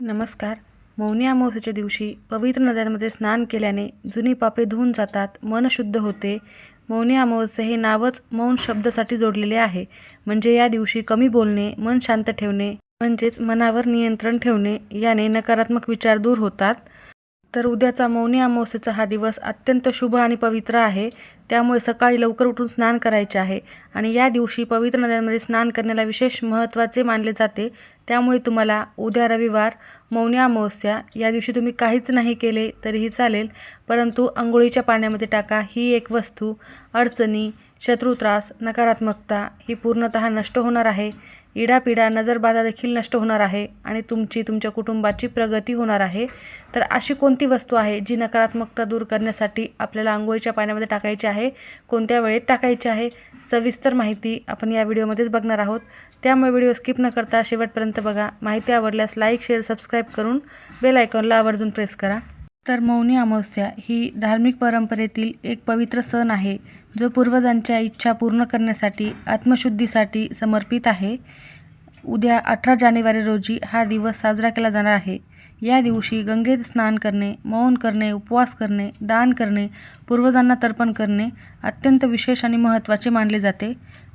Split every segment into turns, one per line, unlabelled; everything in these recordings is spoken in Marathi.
नमस्कार. मौनी अमावस्येच्या दिवशी पवित्र नद्यांमध्ये स्नान केल्याने जुनी पापे धुवून जातात मन शुद्ध होते. मौनी अमावस्या हे नावच मौन शब्दासाठी जोडलेले आहे. म्हणजे या दिवशी कमी बोलणे मन शांत ठेवणे म्हणजेच मनावर नियंत्रण ठेवणे याने नकारात्मक विचार दूर होतात. तर उद्याचा मौनी अमावस्येचा हा दिवस अत्यंत शुभ आणि पवित्र आहे. त्यामुळे सकाळी लवकर उठून स्नान करायचे आहे. आणि या दिवशी पवित्र नद्यांमध्ये स्नान करण्याला विशेष महत्त्वाचे मानले जाते. त्यामुळे तुम्हाला उद्या रविवार मौनी अमावस्या या दिवशी तुम्ही काहीच नाही केले तरीही चालेल. परंतु आंघोळीच्या पाण्यामध्ये टाका. ही एक वस्तू. अडचणी शत्रुत्रास नकारात्मकता ही पूर्णतः नष्ट होणार आहे. इडापिडा नजरबाधा देखील नष्ट होणार आहे आणि तुमची तुमच्या कुटुंबाची प्रगती होणार आहे. तर अशी कोणती वस्तू आहे जी नकारात्मकता दूर करण्यासाठी आपल्याला आंघोळीच्या पाण्यामध्ये टाकायची आहे? कोणत्या वेळेत टाकायची आहे? सविस्तर माहिती आपण या व्हिडिओमध्येच बघणार आहोत. त्यामुळे व्हिडिओ स्किप न करता शेवटपर्यंत बघा. माहिती आवडल्यास लाईक शेअर सबस्क्राईब करून बेल आयकॉनला आवर्जून प्रेस करा. तर मौनी अमावस्या ही धार्मिक परंपरेतील एक पवित्र सण आहे जो पूर्वजांच्या इच्छा पूर्ण करण्यासाठी आत्मशुद्धीसाठी समर्पित आहे. उद्या अठरा जानेवारी रोजी हा दिवस साजरा केला जाणार आहे. या दिवशी गंगेत स्नान करणे मौन करणे उपवास करणे दान करणे पूर्वजांना तर्पण करणे अत्यंत विशेष आणि महत्त्वाचे मानले जाते.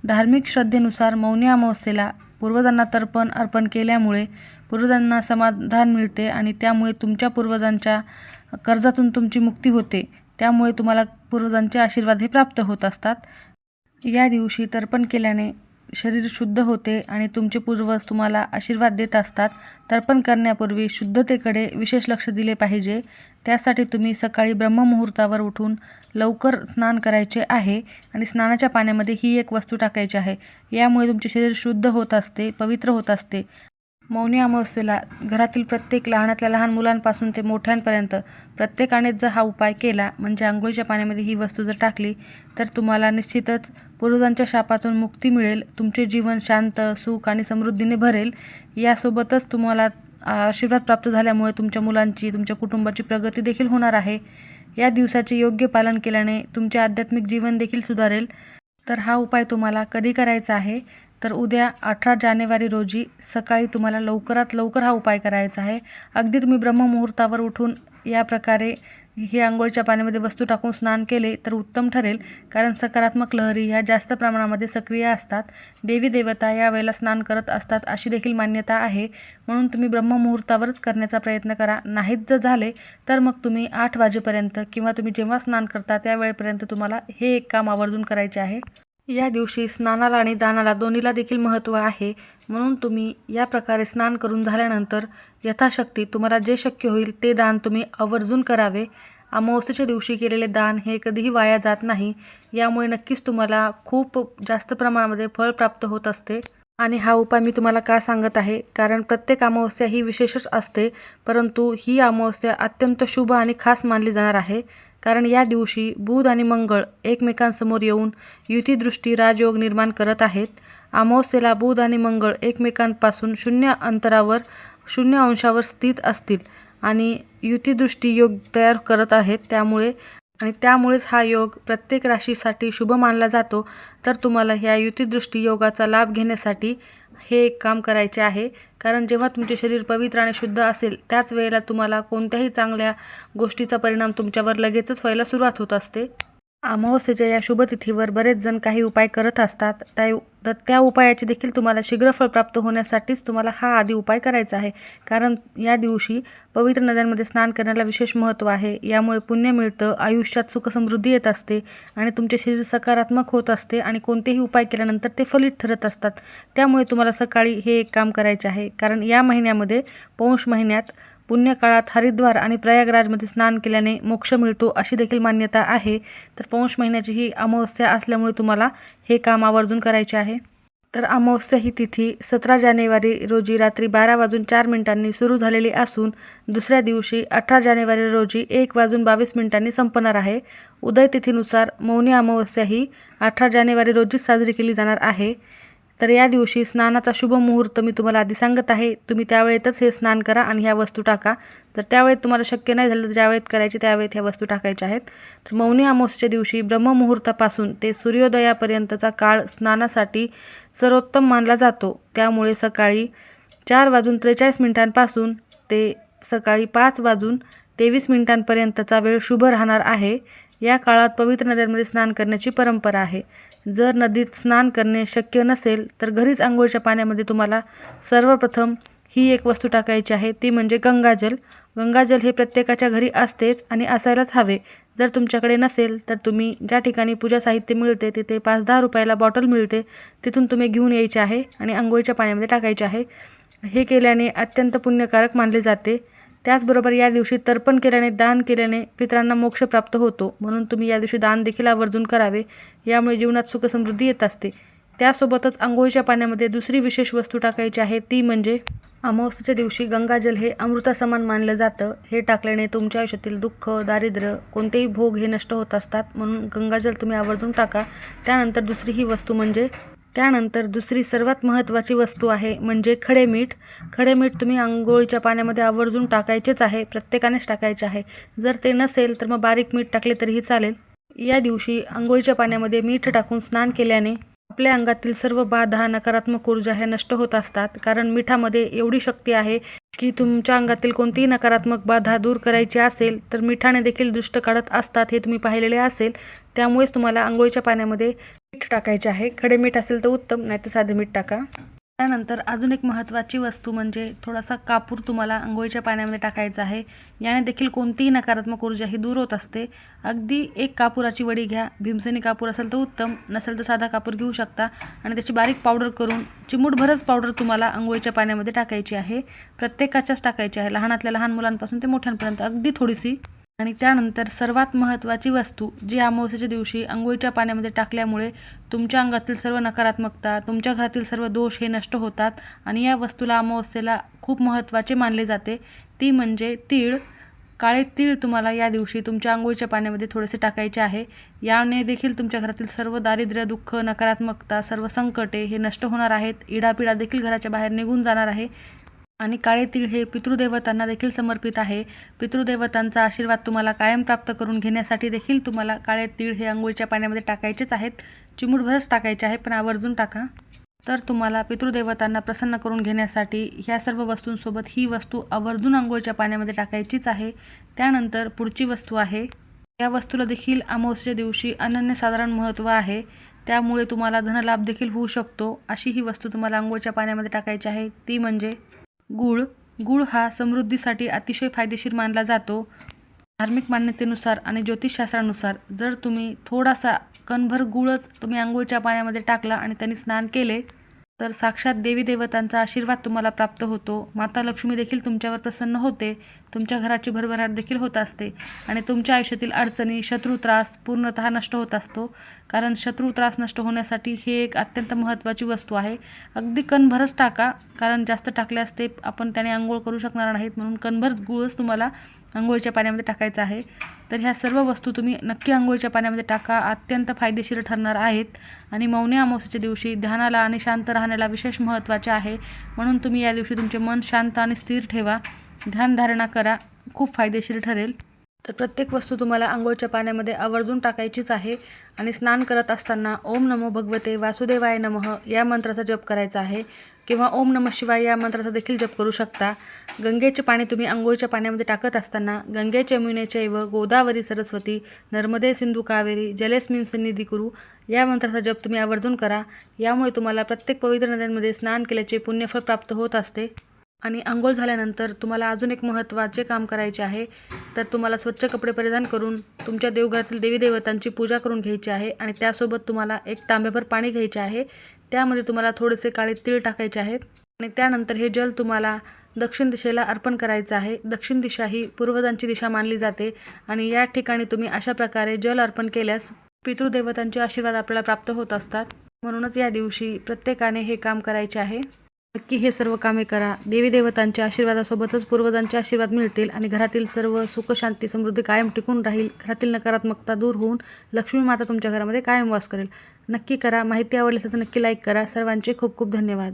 धार्मिक श्रद्धेनुसार मौनी अमावस्येला पूर्वजांना तर्पण अर्पण केल्यामुळे पूर्वजांना समाधान मिळते आणि त्यामुळे तुमच्या पूर्वजांच्या कर्जातून तुमची मुक्ती होते. त्यामुळे तुम्हाला पूर्वजांचे आशीर्वाद हे प्राप्त होत असतात. या दिवशी तर्पण केल्याने शरीर शुद्ध होते आणि तुमचे पूर्वज तुम्हाला आशीर्वाद देत असतात. तर्पण करण्यापूर्वी शुद्धतेकडे विशेष लक्ष दिले पाहिजे. त्यासाठी तुम्ही सकाळी ब्रह्ममुहूर्तावर उठून लवकर स्नान करायचे आहे आणि स्नानाच्या पाण्यामध्ये ही एक वस्तू टाकायची आहे. यामुळे तुमचे शरीर शुद्ध होत असते पवित्र होत असते. मौनी अमावस्येला घरातील प्रत्येक लहानातल्या लहान मुलांपासून ते मोठ्यांपर्यंत प्रत्येकाने जर हा उपाय केला म्हणजे आंघोळीच्या पाण्यामध्ये ही वस्तू जर टाकली तर तुम्हाला निश्चितच पूर्वजांच्या शापातून मुक्ती मिळेल तुमचे जीवन शांत सुख आणि समृद्धीने भरेल. यासोबतच तुम्हाला आशीर्वाद प्राप्त झाल्यामुळे तुमच्या मुलांची तुमच्या कुटुंबाची प्रगती देखील होणार आहे. या दिवसाचे योग्य पालन केल्याने तुमचे आध्यात्मिक जीवन देखील सुधारेल. तर हा उपाय तुम्हाला कधी करायचा आहे? तर उद्या अठरा जानेवारी रोजी सकाळी तुम्हाला लवकरात लवकर हा उपाय करायचा आहे. अगदी तुम्ही ब्रह्ममुहूर्तावर उठून या प्रकारे हे आंघोळीच्या पाण्यामध्ये वस्तू टाकून स्नान केले तर उत्तम ठरेल कारण सकारात्मक लहरी ह्या जास्त प्रमाणामध्ये सक्रिय असतात. देवी देवता या वेळेला स्नान करत असतात अशी देखील मान्यता आहे. म्हणून तुम्ही ब्रह्ममुहूर्तावरच करण्याचा प्रयत्न करा. नाहीत जर झाले तर मग तुम्ही आठ वाजेपर्यंत किंवा तुम्ही जेव्हा स्नान करता त्या वेळेपर्यंत तुम्हाला हे एक काम आवर्जून करायचे आहे. या दिवशी स्नानाला आणि दानाला दोन्हीला देखील महत्त्व आहे. म्हणून तुम्ही या प्रकारे स्नान करून झाल्यानंतर यथाशक्ती तुम्हाला जे शक्य होईल ते दान तुम्ही आवर्जून करावे. अमावस्येच्या दिवशी केलेले दान हे कधीही वाया जात नाही. यामुळे नक्कीच तुम्हाला खूप जास्त प्रमाणामध्ये फळ प्राप्त होत असते. आणि हा उपाय मी तुम्हाला का सांगत आहे? कारण प्रत्येक अमावस्या ही विशेषच असते. परंतु ही अमावस्या अत्यंत शुभ आणि खास मानली जाणार आहे. कारण या दिवशी बुध आणि मंगळ एकमेकांसमोर येऊन युतीदृष्टी राजयोग निर्माण करत आहेत. अमावस्येला बुध आणि मंगळ एकमेकांपासून शून्य अंतरावर शून्य अंशावर स्थित असतील आणि युतीदृष्टी योग तयार करत आहेत. त्यामुळे आणि त्यामुळेच हा योग प्रत्येक राशीसाठी शुभ मानला जातो. तर तुम्हाला ह्या युतीदृष्टी योगाचा लाभ घेण्यासाठी हे एक काम करायचे आहे. कारण जेव्हा तुमचे शरीर पवित्र आणि शुद्ध असेल त्याच वेळेला तुम्हाला कोणत्याही चांगल्या गोष्टीचा परिणाम तुमच्यावर लगेचच व्हायला सुरुवात होत असते. अमावस्येच्या या शुभतिथीवर बरेच जण काही उपाय करत असतात त्या तर त्या उपायाचे देखील तुम्हाला शीघ्रफळ प्राप्त होण्यासाठीच तुम्हाला हा आधी उपाय करायचा आहे. कारण या दिवशी पवित्र नद्यांमध्ये स्नान करण्याला विशेष महत्त्व आहे. यामुळे पुण्य मिळतं आयुष्यात सुखसमृद्धी येत असते आणि तुमचे शरीर सकारात्मक होत असते आणि कोणतेही उपाय केल्यानंतर ते फलित ठरत असतात. त्यामुळे तुम्हाला सकाळी हे एक काम करायचे आहे. कारण या महिन्यामध्ये पौष महिन्यात पुण्यकाळात हरिद्वार आणि प्रयागराजमध्ये स्नान केल्याने मोक्ष मिळतो अशी देखील मान्यता आहे. तर पौष महिन्याची ही अमावस्या असल्यामुळे तुम्हाला हे काम आवर्जून करायचे आहे. तर अमावस्या ही तिथी सतरा जानेवारी रोजी रात्री बारा वाजून चार मिनिटांनी सुरू झालेली असून दुसऱ्या दिवशी अठरा जानेवारी रोजी एक वाजून बावीस मिनिटांनी संपणार आहे. उदय तिथीनुसार मौनी अमावस्या ही अठरा जानेवारी रोजीच साजरी केली जाणार आहे. तर या दिवशी स्नानाचा शुभ मुहूर्त मी तुम्हाला आधी सांगत आहे. तुम्ही त्यावेळेतच हे स्नान करा आणि ह्या वस्तू टाका. तर त्यावेळेत तुम्हाला शक्य नाही झालं तर ज्यावेळेत करायची त्यावेळेत ह्या वस्तू टाकायच्या आहेत. तर मौनी अमावस्येच्या दिवशी ब्रह्ममुहूर्तापासून ते सूर्योदयापर्यंतचा काळ स्नानासाठी सर्वोत्तम मानला जातो. त्यामुळे सकाळी चार वाजून त्रेचाळीस मिनिटांपासून ते सकाळी पाच वाजून तेवीस मिनिटांपर्यंतचा वेळ शुभ राहणार आहे. या काळात पवित्र नद्यांमध्ये स्नान करण्याची परंपरा आहे. जर नदीत स्नान करणे शक्य नसेल तर घरीच आंघोळीच्या पाण्यामध्ये तुम्हाला सर्वप्रथम ही एक वस्तू टाकायची आहे ती म्हणजे गंगाजल. गंगाजल हे प्रत्येकाच्या घरी असतेच आणि असायलाच हवे. जर तुमच्याकडे नसेल तर तुम्ही ज्या ठिकाणी पूजा साहित्य मिळते तिथे पाच दहा रुपयाला बॉटल मिळते. तिथून तुम्ही घेऊन यायचे आहे आणि आंघोळीच्या पाण्यामध्ये टाकायचे आहे. हे केल्याने अत्यंत पुण्यकारक मानले जाते. त्याचबरोबर या दिवशी तर्पण केल्याने दान केल्याने पितरांना मोक्ष प्राप्त होतो. म्हणून तुम्ही या दिवशी दान देखील आवर्जून करावे. यामुळे जीवनात सुखसमृद्धी येत असते. त्यासोबतच आंघोळीच्या पाण्यामध्ये दुसरी विशेष वस्तू टाकायची आहे. ती म्हणजे अमावस्येच्या दिवशी गंगाजल हे अमृतासमान मानलं जातं. हे टाकल्याने तुमच्या आयुष्यातील दुःख दारिद्र्य कोणतेही भोग हे नष्ट होत असतात. म्हणून गंगाजल तुम्ही आवर्जून टाका. त्यानंतर दुसरी ही वस्तू म्हणजे त्यानंतर दुसरी सर्वात महत्त्वाची वस्तू आहे म्हणजे खडे मीठ. खडे मीठ तुम्ही आंघोळीच्या पाण्यामध्ये आवर्जून टाकायचेच आहे प्रत्येकानेच टाकायचे आहे. जर ते नसेल तर मग बारीक मीठ टाकले तरीही चालेल. या दिवशी आंघोळीच्या पाण्यामध्ये मीठ टाकून स्नान केल्याने आपल्या अंगातील सर्व बाधा नकारात्मक ऊर्जा ह्या नष्ट होत असतात. कारण मिठामध्ये एवढी शक्ती आहे की तुमच्या अंगातील कोणतीही नकारात्मक बाधा दूर करायची असेल तर मिठाने देखील दुष्ट काढत असतात हे तुम्ही पाहिलेले असेल. त्यामुळेच तुम्हाला आंघोळीच्या पाण्यामध्ये टाकायचे आहे. खडे मीठ असेल तर उत्तम नाही तर साधे मीठ टाका. त्यानंतर अजून एक महत्त्वाची वस्तू म्हणजे थोडासा कापूर तुम्हाला आंघोळीच्या पाण्यामध्ये टाकायचा आहे. याने देखील कोणतीही नकारात्मक ऊर्जा ही दूर होत असते. अगदी एक कापुराची वडी घ्या. भीमसेनी कापूर असेल तर उत्तम नसेल तर साधा कापूर घेऊ शकता. आणि त्याची बारीक पावडर करून चिमूटभरच पावडर तुम्हाला आंघोळीच्या पाण्यामध्ये टाकायची आहे. प्रत्येकाच्याच टाकायची आहे. लहानातल्या लहान मुलांपासून ते मोठ्यांपर्यंत अगदी थोडीशी. आणि त्यानंतर सर्वात महत्त्वाची वस्तू जी अमावस्याच्या दिवशी आंघोळीच्या पाण्यामध्ये टाकल्यामुळे तुमच्या अंगातील सर्व नकारात्मकता तुमच्या घरातील सर्व दोष हे नष्ट होतात आणि या वस्तूला अमावस्येला खूप महत्त्वाचे मानले जाते. ती म्हणजे तीळ. काळे तीळ तुम्हाला या दिवशी तुमच्या आंघोळीच्या पाण्यामध्ये थोडेसे टाकायचे आहे. याने देखील तुमच्या घरातील सर्व दारिद्र्य दुःख नकारात्मकता सर्व संकटे हे नष्ट होणार आहेत. इडापिडा देखील घराच्या बाहेर निघून जाणार आहे. आणि काळे तीळ हे पितृदेवतांना देखील समर्पित आहे. पितृदेवतांचा आशीर्वाद तुम्हाला कायम प्राप्त करून घेण्यासाठी देखील तुम्हाला काळे तीळ हे आंघोळीच्या पाण्यामध्ये टाकायचेच आहेत. चिमूटभरच टाकायचे आहे पण आवर्जून टाका. तर तुम्हाला पितृदेवतांना प्रसन्न करून घेण्यासाठी ह्या सर्व वस्तूंसोबत ही वस्तू आवर्जून आंघोळीच्या पाण्यामध्ये टाकायचीच आहे. त्यानंतर पुढची वस्तू आहे. या वस्तूला देखील अमावस्येच्या दिवशी अनन्यसाधारण महत्त्व आहे. त्यामुळे तुम्हाला धनलाभ देखील होऊ शकतो. अशी ही वस्तू तुम्हाला आंघोळीच्या पाण्यामध्ये टाकायची आहे. ती म्हणजे गूळ गूळ हा समृद्धीसाठी अतिशय फायदेशीर मानला जातो. धार्मिक मान्यतेनुसार आणि ज्योतिषशास्त्रानुसार जर तुम्ही थोडासा कणभर गुळच तुम्ही आंघोळीच्या पाण्यामध्ये टाकला आणि त्यांनी स्नान केले तर साक्षात देवी देवतांचा आशीर्वाद तुम्हाला प्राप्त होतो. माता लक्ष्मी देखील तुमच्यावर प्रसन्न होते. तुमच्या घराची भरभराट देखील होत असते आणि तुमच्या आयुष्यातील अडचणी शत्रू त्रास पूर्णतः नष्ट होत असतो. कारण शत्रू त्रास नष्ट होण्यासाठी हे एक अत्यंत महत्त्वाची वस्तू आहे. अगदी कणभरच टाका कारण जास्त टाकल्यास ते आपण त्याने आंघोळ करू शकणार नाहीत म्हणून कणभर गुळच तुम्हाला आंघोळीच्या पाण्यामध्ये टाकायचं आहे. तर ह्या सर्व वस्तू तुम्ही नक्की आंघोळीच्या पाण्यामध्ये टाका. अत्यंत फायदेशीर ठरणार आहेत आणि मौनी अमावस्येच्या दिवशी ध्यानाला आणि शांत राहण्याला विशेष महत्त्वाचे आहे. म्हणून तुम्ही या दिवशी तुमचे मन शांत आणि स्थिर ठेवा. ध्यानधारणा करा खूप फायदेशीर ठरेल. तर प्रत्येक वस्तू तुम्हाला आंघोळच्या पाण्यामध्ये आवर्जून टाकायचीच आहे आणि स्नान करत असताना ओम नमो भगवते वासुदेवाय नमः या मंत्राचा जप करायचा आहे किंवा ओम नमः शिवाय या मंत्राचा देखील जप करू शकता. गंगेचे पाणी तुम्ही आंघोळीच्या पाण्यामध्ये टाकत असताना गंगेचे व गोदावरी सरस्वती नर्मदे सिंधू कावेरी जलेस्मिन सन्निधी कुरू या मंत्राचा जप तुम्ही आवर्जून करा. यामुळे तुम्हाला प्रत्येक पवित्र नद्यांमध्ये स्नान केल्याचे पुण्यफळ प्राप्त होत असते. आणि आंघोळ झाल्यानंतर तुम्हाला अजून एक महत्त्वाचे काम करायचे आहे. तर तुम्हाला स्वच्छ कपडे परिधान करून तुमच्या देवघरातील देवीदेवतांची पूजा करून घ्यायची आहे आणि त्यासोबत तुम्हाला एक तांब्याभर पाणी घ्यायचे आहे. त्यामध्ये तुम्हाला थोडेसे काळे तीळ टाकायचे आहेत आणि त्यानंतर हे जल तुम्हाला दक्षिण दिशेला अर्पण करायचं आहे. दक्षिण दिशा ही पूर्वजांची दिशा मानली जाते आणि या ठिकाणी तुम्ही अशा प्रकारे जल अर्पण केल्यास पितृदेवतांचे आशीर्वाद आपल्याला प्राप्त होत असतात. म्हणूनच या दिवशी प्रत्येकाने हे काम करायचे आहे. नक्की हे सर्व कामे करा. देवी देवतांच्या आशीर्वादासोबतच पूर्वजांचे आशीर्वाद मिळतील आणि घरातील सर्व सुख शांती समृद्धी कायम टिकून राहील. घरातील नकारात्मकता दूर होऊन लक्ष्मी माता तुमच्या घरामध्ये कायम वास करेल. नक्की करा. माहिती आवडली असेल तर नक्की लाईक करा. सर्वांचे खूप खूप धन्यवाद.